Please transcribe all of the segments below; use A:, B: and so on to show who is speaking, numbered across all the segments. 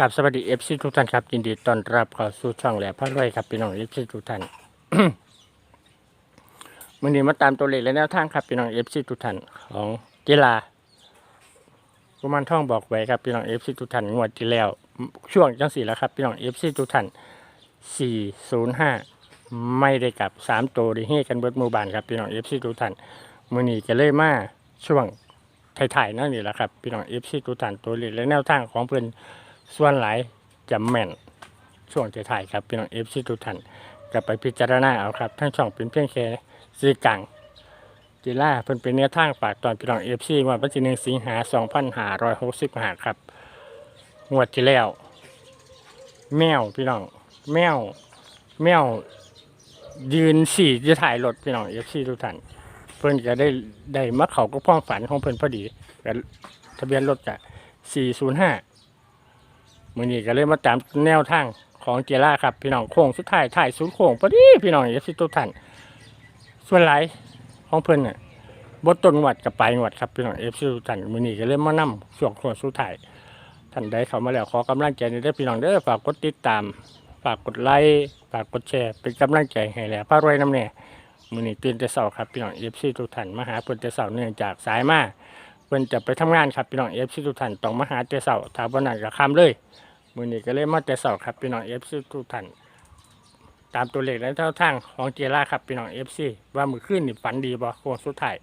A: กับสวัสดีเอฟซีทุกท่านครับยินดีต้อนรับเข้าสู่ช่องแหลมพระรวยครับพี่น้องเอฟซีทุกท่านวันนี้มาตามตัวเลขและแนวทางครับพี่น้องเอฟซีทุกท่านของกีฬากุมารทองบอกไว้ครับพี่น้องเอฟซีทุกท่านงวดที่แล้ว ช่วงจังสี่แล้วครับพี่น้องเอฟซีทุกท่านสี่ศูนย์ห้าไม่ได้กลับสามตัวได้เฮกันเบิดมูบานครับพี่น้องเอฟซีทุกท่านมือนี้ก็เลยมาช่วงถ่ายๆนั่นนี่แหละครับพี่น้องเอฟซีทุกท่านตัวเลขและแนวทางของเพิ่อน ส่วนหลายจะแม่นช่วงจะถ่ายครับพี่น้องเอฟซีทุกท่านกลับไปพิจารณาเอาครับทั้งช่องเป็นเพียงแค่ซื้อกลางจีล่าเพิ่นเป็นเนื้อทางฝากตอนพี่น้องเอฟซีวันที่หนึ่งสิงหาสองพันห้าร้อยหกสิบห้าครับงวดที่แล้ว แมวพี่น้องแมวแมวยืนสี่จะถ่ายรถพี่น้องเอฟซีทุกท่านเพิ่นก็ได้ได้มาเขาก็พ้องฝันของเพิ่นพอดีทะเบียนรถจะสี่ศูนย์ห้า มื่อนี้ก็เลยมาตามแนวทางของเจล่าครับ พี่น้องโค้งสุดท้ายถ่ายศูนย์โค้งพอดีพี่น้องเอฟซีทุกท่านส่วนหลายของเพิ่อนน่ะบทต้นงวดกับปลายงวดครับพี่น้องเอฟซีทุกท่านมื่อนี้ก็เลยมานํช่วงโค้งสุดท้ายท่านใดเข้ามาแล้วขอกำลังใจในเด้พี่น้องเด้อฝากกดติดตาม ฝากกดไลค์ฝากกดแชร์เป็นกำลังใจให้แหล้วพระรวยน้ำเนี่ยมื่อนี้ตื่นแต่เช้าครับพี่น้องเอฟซีทุกท่านมาหาเพิ่อนแต่เช้าเนื่องจากสายมาเพิ่อนจะไปทำงานครับพี่น้องเอฟซีทุกท่านต้องมาหาแต่เช้าถ้าบ่นั้นก็คำเลย มือนี้ก็เลยมาแต่เสาครับพี่น้องเอฟซีทุกท่านตามตัวเลขและเท่าทางของเจล่าครับพี่น้องเอฟซีว่ามือขึ้นนี่ฝันดีบ่โค้งสุดท้าย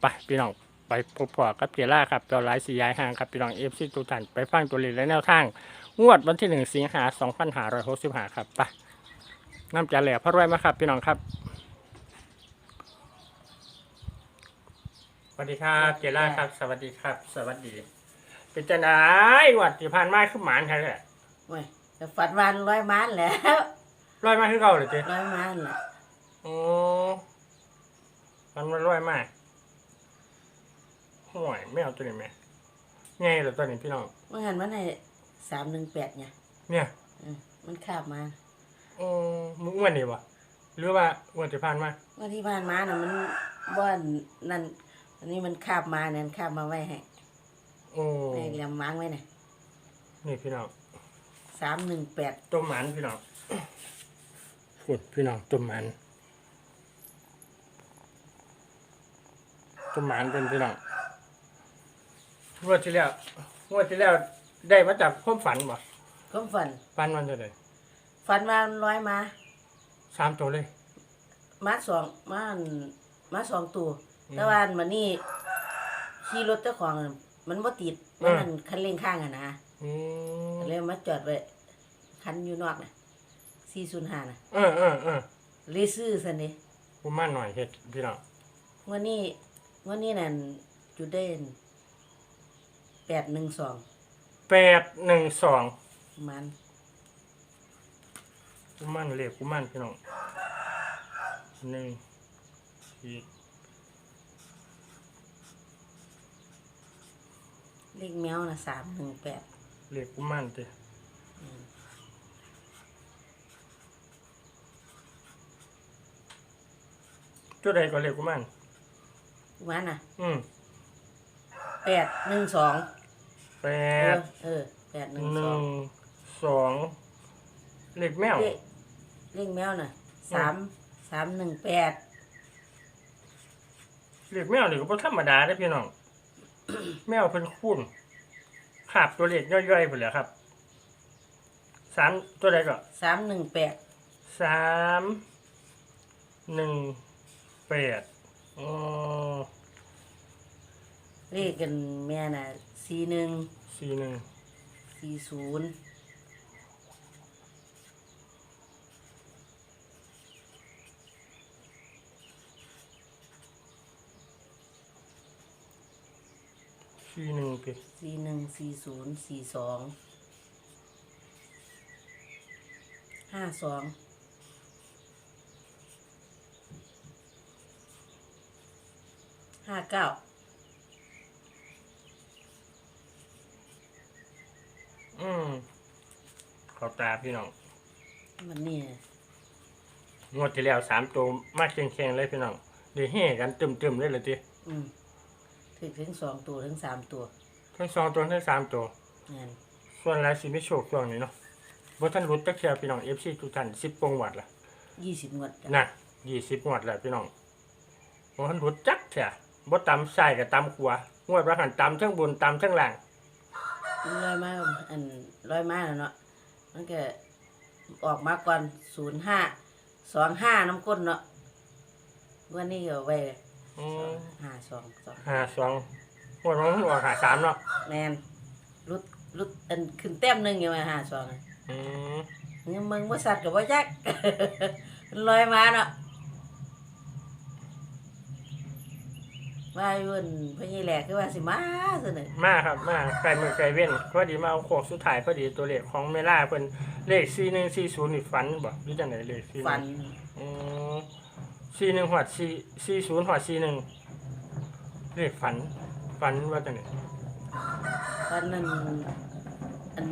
A: ไปพี่น้องไปพบพอกับเจล่าครับตัวหลายสีย้ายห่างครับพี่น้องเอฟซีทุกท่านไปฟังตัวเลขและแนวทางงวดวันที่หนึ่งสิงหาสองพันห้าร้อยหกสิบห้าครับไปน้ำจ่าแหล่พระรวยมาครับ พี่น้องครับสวัสดีครับเจล่าครับ สวัสดีครับ สวัสดี เป็นจังไดงวดที่ผ่านมาคือหมานใช่ไหม
B: โอ้ยแต่ฝันวันร้อยม้านแหล้ว
A: ร้อยมากคือเก่าเลยเจ๊
B: ร้อยม้านแหละ
A: โอ้มันมันร้อยมากห่วยไม่เอาตัวนี้ไหมไงเหรอตัวนี้พี่น้อง
B: เมื่อหันมันให้สามหนึ่งแปดไง
A: เนี่ย
B: อืมมันข้ามมา
A: โอ้มึงอ้วนนี่วะหรือว่าอ้วนที่ผ่านมา
B: เมื่อที่ผ่านมาน่ะมันบ้านนั่นอันนี้มันข้ามมาเนี่ยข้ามมาไว้ให้
A: โอ้
B: ให้เหลี่ยมมังไว้น่ะ
A: นี่พี่น้อง
B: สามหนึ่งแปด
A: ต้มหมันพี่น้องพูดพี่น้องต้มหมันต้มหมันเป็นพี่น้องงวดที่แล้วงวดที่แล้วได้มาจากความฝันบ่
B: ก็ฝัน
A: ฝันวันเท่าไหร่
B: ฝันวันร้อยมา
A: สามตัวเลย
B: มาสองมาอันมาสองตัว
A: อืม
B: แต่ว่าอันมันนี่ขี่รถเจ้าของน่ะ มันบ่ติดมันนั่นคันเร่งข้างอะนะ
A: อืม
B: ก็เลยมาจอดไว้คันอยู่นอกน่ะสี่ศูนย์ห้าน่ะ
A: เออเออเออ
B: เลยซื้อสันนี่
A: กูมาหน่อยเฮ็ดพี่น้อง
B: วันนี้วันนี้นั่นจุดเด่นแปดหนึ่งสอง
A: แปดหนึ่งสอง
B: มัน
A: กูมันเรียกกูมันพี่น้องหนึ่งอี
B: เลขแมวนะสามหนึ่งแปด
A: เรียกกูมันติจุดใดก็เรียกกูมัน
B: มันน่ะ
A: อืม
B: แปดหนึ่งสอง
A: แป
B: เอ
A: ด
B: อเออแปดหนึ่ง
A: ห
B: สอ
A: นึ่
B: ง
A: งสองเรียกแมว
B: เลขเลขแมวน่ะสามสามหนึ่งแปด
A: เรียกแมวนี่ก็บ่ธรรมดาเด้อพี่น้อง แมวเพิ่นคุ้นขาบตัวเล็กย่อยๆพุ่นแหละครับสามตัวใดก็
B: สามหนึ่งแปด
A: สามหนึ่งแปดอ๋อ
B: เลขกันแม่น่ะสี่หนึ่ง
A: สี่หนึ่ง
B: สี่ศูนย์
A: สี่หนึ่งปี
B: สี่หนึ่งสี่ศูนย์สี่สองห้าสองห้าเก้า
A: อืมเขาตาพี่น้อง
B: มันนี่
A: งวดที่แล้วสามตัวมากแข็งๆเลยพี่น้องเดี๋ยวเฮ่กันตึมๆเลยเลยที
B: อืม ถึงถึงสองตัวถึงสามตัว
A: ทั้งสองตัวทั้งสามตัว
B: นั่น
A: ส่วนรายสิไม่โชคช่วงนี้เนาะบ่ท่านรุดจักเทียพี่น้อง FC ทุกท่าน10ปงวัดล่ะ
B: ยี่สิบงวดจ้ะ
A: น่ะ20งวดแล้วพี่น้องบ่ท่านรุดจักเทียบ่ตำซ้ายก็ตำขวางวดว่าหันตำเทั้งบนตำเทั้งล่าง
B: ร้อยมาอันร้อยมาแล้วเนาะมันก็ออกมาก่อนศูนย์ห้าสองห้าน้ำก้นเนาะวันนี้ก็ไว้
A: อืม
B: ห้าสองสอง
A: หาสองงวดมันออกหาสามเนาะ
B: แมนรุดรุดอันขึ้นแต้มหนึ่งอยู่มาห้าสองอะ
A: อืม
B: ยังมึงว่าสัตว์กับว่าจักมันลอยมาเนาะว่าอยู่อั่นพญแหลกคือว่าสิมาซะหนึ่ง
A: มาครับมาไกลมือไกลเว้นพอดีมาเอาโคกสุดท้ายพอดีตัวเลขของเมล่าเพิ่นเลข4140นี่ฝันบ่หรือจังไดเลข41
B: ฟัน
A: อืม สี่หนึ่งหอดสี่สี่ศูนย์หอดสี่หนึ่งเลขฝัน ฝันว่าจังไง
B: ฟันนั่นอัน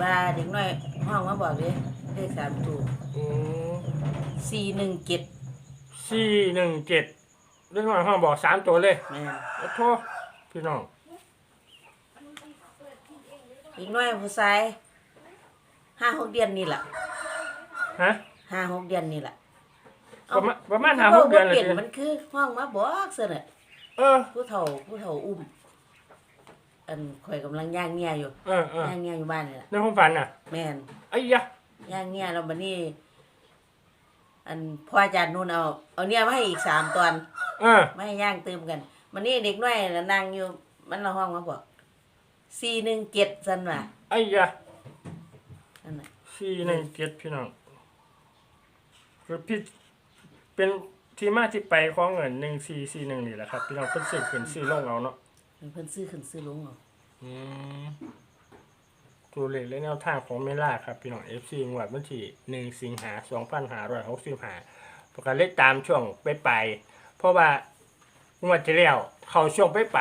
B: ว่าเด็กน้อยห้องมาบอกเลยเลขสามตัว
A: อืม
B: สี่หนึ่งเจ็ด
A: สี่หนึ่งเจ็ดเรื่องของห้องบอกสามตัวเลย
B: แม่น
A: โอ้โทษพี่น้อง
B: เด็กน้อยผู้ชายห้าหกเดือนนี่แหละ
A: ฮะ
B: ห้าหกเดือนนี่แหละ
A: ประมาณประมาณหาหกเดือนเลย
B: เปลี่ยน
A: สิ
B: มันคือห้องมาบอกซะน่ะ
A: เออ
B: ผู้เฒ่าผู้เฒ่าอุ้ม อันข่อยกำลังย่างเงียอยู่
A: เออเออย่าง
B: เงียอยู่บ้านนี่แหละ
A: ในความฝันน่ะ
B: แม่น
A: ไอ้ยะ
B: ย่างเงียแล้วบัดนี้ อันพ่ออาจารย์นุ่นเอาเอาเนี่ยมาให้อีกสามตอน
A: เออ
B: ไม่ให้ย่างเติมกันมันนี่เด็กน้อยน่ะนั่งอยู่ มันละห้องมาบอกสี่หนึ่งเจ็ดสันว่ะ
A: ไอ้ยะ
B: นั่นน่ะ
A: สี่หนึ่งเจ็ดพี่น้องคือพี่ เป็นที่มาที่ไปของเงินหนึ่งสี่สี่หนึ่งนี่แหละครับพี่น้องเพิ่นซื้อขึ้นซื้อลงเอาเนาะ
B: เพิ่นซื้อขึ้นซื้อลงเอา
A: อืมตัวเลขและแนวทางของเมล่าครับพี่น้อง FC งวดวันที่หนึ่งสิงหาสองพันห้าร้อยหกสิบห้าประกาศเลขตามช่วงไปไปๆเพราะว่างวดที่แล้วเขาช่วงไปไป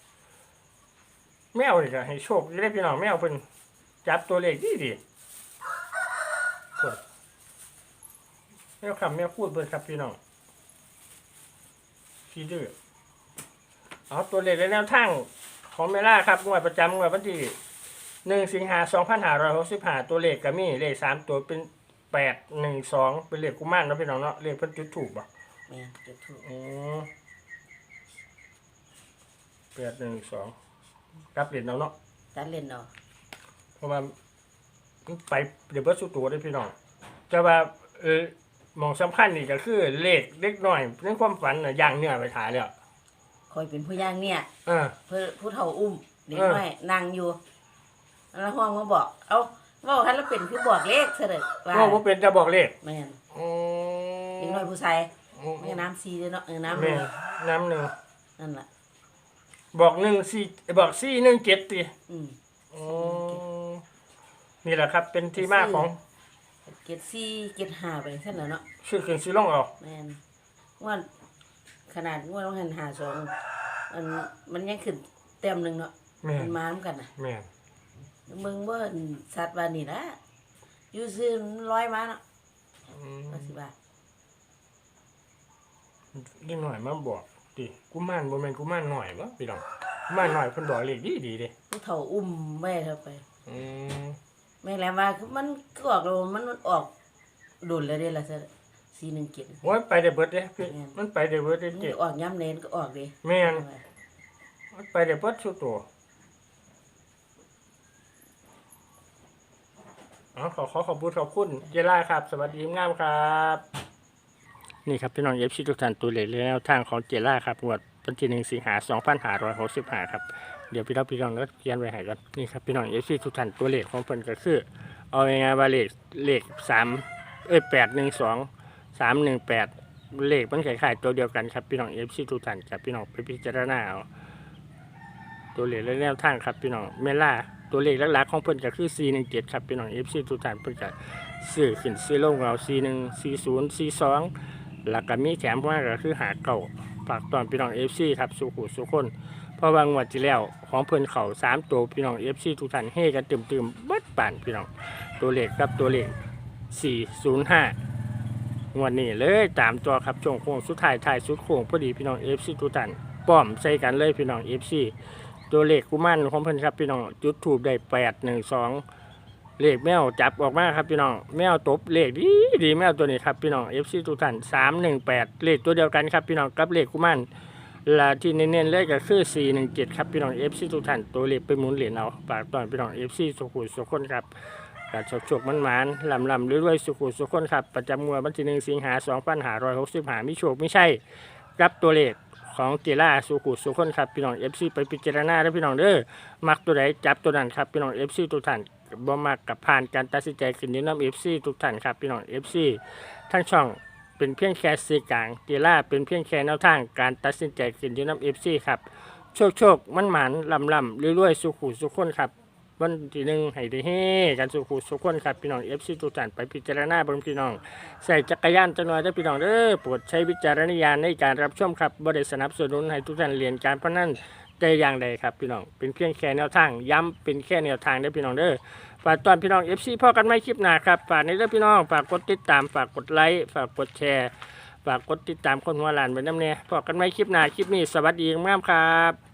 A: ๆแมวนี่ก็ให้โชคได้พี่น้องแมวเพิ่นจับตัวเลขดีดีๆกด แมวคำแมวพูดเบิ่นครับพี่น้องพี่ดื้อเอาตัวเลขและแนวทางของเมล่าครับงวดประจำงวดวันที่หนึ่งสิงหาสองพันห้าร้อยหกสิบห้าตัวเลขก็มีเลขสามตัวเป็นแปดหนึ่งสองเป็นเลขกุมารเนาะพี่น้องเนาะเลขเพิ่นจุดถูกป่ะ
B: แม่นจะถูก
A: อืมแปดหนึ่งสองรับเหรียญเอาเนาะ
B: ตัดเล่นเอา
A: เพราะว่ามันไปเดี๋ยวเบิดสุดตัวได้อพี่น้องแต่ว่าเออห มองสำคัญนี่ก็คือเลขเล็กน้อยในความฝันน่ะย่างเนื้อไปถ่ายแล้ว
B: คอยเป็นผู้ย่างเนี่ย
A: เออ
B: เพื่อผู้เฒ่าอุ้มเด็ก
A: เออ
B: น้อยนั่งอยู่ แล้วห้องมาบอก เอาเว่าคันแล้วเป็นคือบอกเลขเสด็จว่า
A: ว่าบ่เป็นจะบอกเลข
B: แม่น
A: อื
B: เด็ก
A: ม
B: น้อยผู้ชาย
A: อืม
B: แม่น้ำซีเด้อเนาะเออน้ำ
A: แม่น้ำหนึ่ง
B: นั่นแหละ
A: บอกหนึ่งสี่บอกสี่หนึ่งเจ็ดตี
B: อืม
A: นี่แหละครับ เป็นที่มาของ
B: เกตซีเกตห้าไปเท่านั้นเนาะ
A: ชื่อขึ้นซื้อลงเอา
B: แม่นงวดขนาดงวดต้องหันหาสองมันมันยังขึ้นเต็มหนึ่งเนาะ
A: แม่
B: มันนมาเหมือนกันนะ
A: แม่น
B: มึงว่าสัตว์วานี่ละอยู่ซื้อร้อยมาเนาะ
A: อืม
B: ว่าสิบ่า
A: เล็กหน่อยมาบอกดิกูมานบ่แม่นกูมานหน่อยบ่พี่น้องกุมานหน่อยเพิ่นบอกเลขดีดีๆเด้
B: ผู้เฒ่าอุ้มแม่เธอไป
A: อืม
B: แม่แหล้วว่าคือมันก็ออกแล้วมันมันออกดุนเลยเด้ล่ะซะสี่หนึ่งเจ็ด
A: โอ้ยไปได้เบิดเด้พี่
B: แม่น
A: มันไปได้เบิดเด้
B: มัน
A: เจ็
B: ออกย้ำเน้นก็ออกเด้
A: แม่นมันไปได้เบิดสุดตัวอ๋อขอขอขอบคุณขอบคุณเจล่าครับ สวัสดีงามครับ นี่ครับพี่น้องเอฟซีทุกท่านตัวเลขแนวทางของเจล่าครับงวดวันที่หนึ่งสิงหาสองพันห้าร้อยหกสิบห้าครับ เดี๋ยวพี่น้องพี่น้องก็เขียนไว้ให้กันนี่ครับพี่น้องเอฟซีทุกท่านตัวเลขของเพิ่นก็คือเอาง่ายๆว่าเลขเลขสามเอ้ยแปดหนึ่งสองสามหนึ่งแปดเลขมันคล้ายๆตัวเดียวกันครับพี่น้องเอฟซีทุกท่านกับพี่น้องไปพิจารณาเอาตัวเลขและแนวทางครับพี่น้องเมล่าตัวเลขหลักๆของเพิ่นก็คือ4 1 7 ครับพี่น้องเอฟซีทุกท่านเพิ่นก็ซื้อขึ้นซื้อลงเอา4 1 4 0 4 2แล้วก็มีแถมมาก็คือหาเก่าฝากตอนพี่น้องเอฟซีครับสุขุสุขคน เพราะว่างวดที่แล้วของเพิ่นเข่าสามตัวพี่น้องเอฟซีทุกท่านเฮกันตึมตึมๆเบัดป่านพี่น้องตัวเลขกับตัวเลข405งวดนี้เลยตามตัวครับช่วงโค้งสุดท้ายท้ายสุดโค้งพอดีพี่น้องเอฟซีทุกท่านป้อมใส่กันเลยพี่น้องเอฟซีตัวเลขกุมารของเพิ่นครับพี่น้องจุดถูกได้แปดหนึ่งสองเลขแมวจับออกมาครับพี่น้องแมวตบเลขดีดีแมวตัวนี้ครับพี่น้องเอฟซีทุกท่านสามหนึ่งแปดเลขตัวเดียวกันครับพี่น้องกับเลขกุมาร และที่เน้นๆเลยก็คือสี่หนึ่งเจ็ดครับพี่น้องเอฟซีทุกท่านตัวเลขไปหมุนเหรียญเอาฝากตอนพี่น้องเอฟซีสุขุมสุขคนครับการฉกฉกมันหมานลำลำรวยๆสุขุสุขคนครับประจำงวดวันที่หนึ่งสิงหาสองพันห้าร้อยหกสิบห้ามิโชคไม่ใช่รับตัวเลขของเจล่าสุขุสุขคนครับพี่น้องเอฟซีไปพิจารณาแล้วพี่น้องเด้อมักตัวไหนจับตัวนั้นครับพี่น้องเอฟซีทุกท่านบ่มักกับผ่านการตัดสินใจขึ้นอยืนน้ำเอฟซีทุกท่านครับพี่น้องเอฟซีทั้งช่อง เป็นเพียงแค่สื่อกลางเจล่าเป็นเพียงแค่แนวทางการตัดสินใจขึ้นอยืนน้ำเอฟซีครับ โชคโชคมันหมานลำลำรวยๆสุขุสุขคนครับ วันที่หนึ่งให้ได้เฮ้กันสุขุสุขคนครับพี่น้องเอฟซีทุกท่านไปพิจารณาบิ่งพี่น้อง ใส่จักรยานจังหน่อยได้พี่น้องเด้อโปรดใช้วิจารณญาณในการรับชมครับบ่ได้สนับสนุนให้ทุกท่านเรียนการพนัน แต่อย่างใดครับพี่น้องเป็นเพียงแค่แนวทาง ย้ำเป็นแค่แนวทางได้อพี่น้องเด้อฝากตอนพี่น้อง FC พ่อกันไม่คลิปหนาครับฝากในเด้อพี่น้องฝากกดติดตามฝากกดไลค์ฝากกดแชร์ฝากกดติดตามคนหัวหลานไปน้ำเนี่ยพอกันไม่คลิปหนาคลิปนี้สวัสดีมากครับ